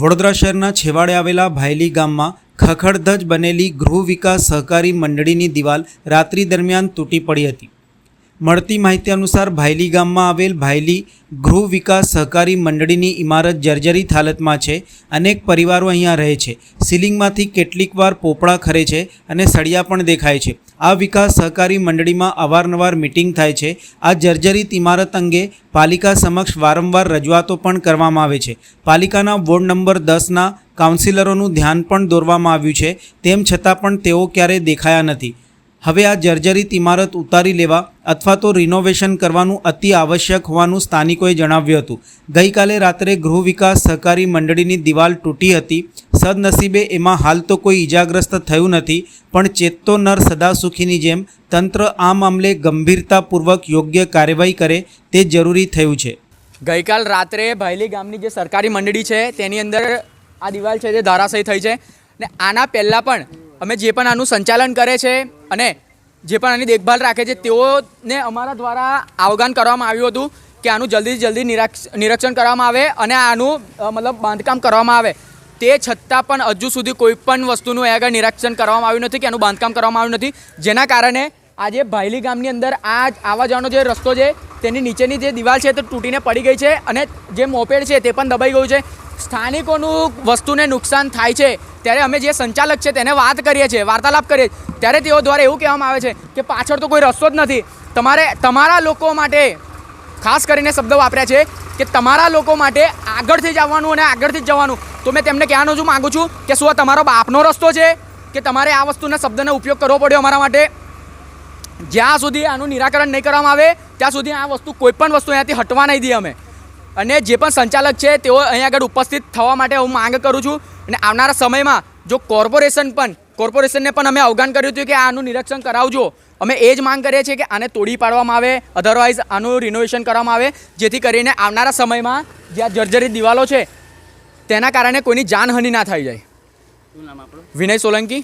વડોદરા શહેરના છેવાડે આવેલા ભાયલી ગામમાં ખખડધજ બનેલી ગૃહ વિકાસ સહકારી મંડળીની દિવાલ રાત્રિ દરમિયાન તૂટી પડી હતી. મળતી માહિતી અનુસાર ભાયલી ગામમાં આવેલ ભાયલી ગૃહ વિકાસ સહકારી મંડળીની ઇમારત જર્જરિત હાલતમાં છે. અનેક પરિવારો અહીંયા રહે છે. સીલિંગમાંથી કેટલીક વાર પોપડા ખરે છે અને સળિયા પણ દેખાય છે. આ વિકાસ સહકારી મંડળીમાં અવારનવાર મિટિંગ થાય છે. આ જર્જરિત ઇમારત અંગે પાલિકા સમક્ષ વારંવાર રજૂઆતો પણ કરવામાં આવે છે. પાલિકાના વોર્ડ નંબર દસના કાઉન્સિલરોનું ધ્યાન પણ દોરવામાં આવ્યું છે. તેમ છતાં પણ તેઓ ક્યારેય દેખાયા નથી. હવે આ જર્જરિત ઇમારત ઉતારી લેવા અથવા તો રિનોવેશન કરવાનું અતિ આવશ્યક હોવાનું સ્થાનિકોએ જણાવ્યું હતું. ગઈકાલે રાત્રે ગૃહ વિકાસ સહકારી મંડળીની દિવાલ તૂટી હતી. સદનસીબે એમાં હાલ તો કોઈ ઈજાગ્રસ્ત થયું નથી, પણ ચેતતો નર સદા સુખીની જેમ તંત્ર આ મામલે ગંભીરતાપૂર્વક યોગ્ય કાર્યવાહી કરે તે જરૂરી થયું છે. ગઈકાલ રાત્રે ભાયલી ગામની જે સરકારી મંડળી છે, તેની અંદર આ દિવાલ છે જે ધરાશયી થઈ છે ને આના પહેલાં પણ અમે જે પણ આનું સંચાલન કરે છે અને જે પણ આની દેખભાલ રાખે છે, તેઓને અમારા દ્વારા આવગાન કરવામાં આવ્યું હતું કે આનું જલ્દીથી જલ્દી નિરાક્ષ, નિરીક્ષણ કરવામાં આવે અને આનું મતલબ બાંધકામ કરવામાં આવે. તે છતાં પણ હજુ સુધી કોઈ પણ વસ્તુનું એ આગળ નિરીક્ષણ કરવામાં આવ્યું નથી કે આનું બાંધકામ કરવામાં આવ્યું નથી. જેના કારણે આજે ભાયલી ગામની અંદર આ આવા જવાનો જે રસ્તો છે, તેની નીચેની જે દિવાલ છે તે તૂટીને પડી ગઈ છે અને જે મોપેડ છે તે પણ દબાઈ ગયું છે. સ્થાનિકોનું વસ્તુને નુકસાન થાય છે ત્યારે અમે જે સંચાલક છે તેને વાત કરીએ છીએ, વાર્તાલાપ કરીએ ત્યારે તેઓ દ્વારા એવું કહેવામાં આવે છે કે પાછળ તો કોઈ રસ્તો જ નથી. તમારે, તમારા લોકો માટે, ખાસ કરીને શબ્દ વાપર્યા છે કે તમારા લોકો માટે આગળથી જ આવવાનું અને આગળથી જ જવાનું. તો મેં તેમને કહેવાનું જ માગું છું કે શું આ તમારો બાપનો રસ્તો છે? કે તમારે આ વસ્તુના શબ્દનો ઉપયોગ કરવો પડ્યો અમારા માટે? જ્યાં સુધી આનું નિરાકરણ નહીં કરવામાં આવે, ત્યાં સુધી આ વસ્તુ કોઈ પણ વસ્તુ અહીંયાથી હટવા નહીં દઈએ અમે. અને જે પણ સંચાલક છે તેઓ અહીં આગળ ઉપસ્થિત થવા માટે હું માંગ કરું છું. અને આવનારા સમયમાં જો કોર્પોરેશન પણ કોર્પોરેશનને પણ અમે અવગાન કર્યું હતું કે આનું નિરીક્ષણ કરાવજો. અમે એ જ માંગ કરીએ છીએ કે આને તોડી પાડવામાં આવે અધરવાઇઝ આનું રિનોવેશન કરવામાં આવે. જેથી કરીને આવનારા સમયમાં જે આ જર્જરિત દિવાલો છે તેના કારણે કોઈની જાનહાનિ ના થઈ જાય. વિનય સોલંકી.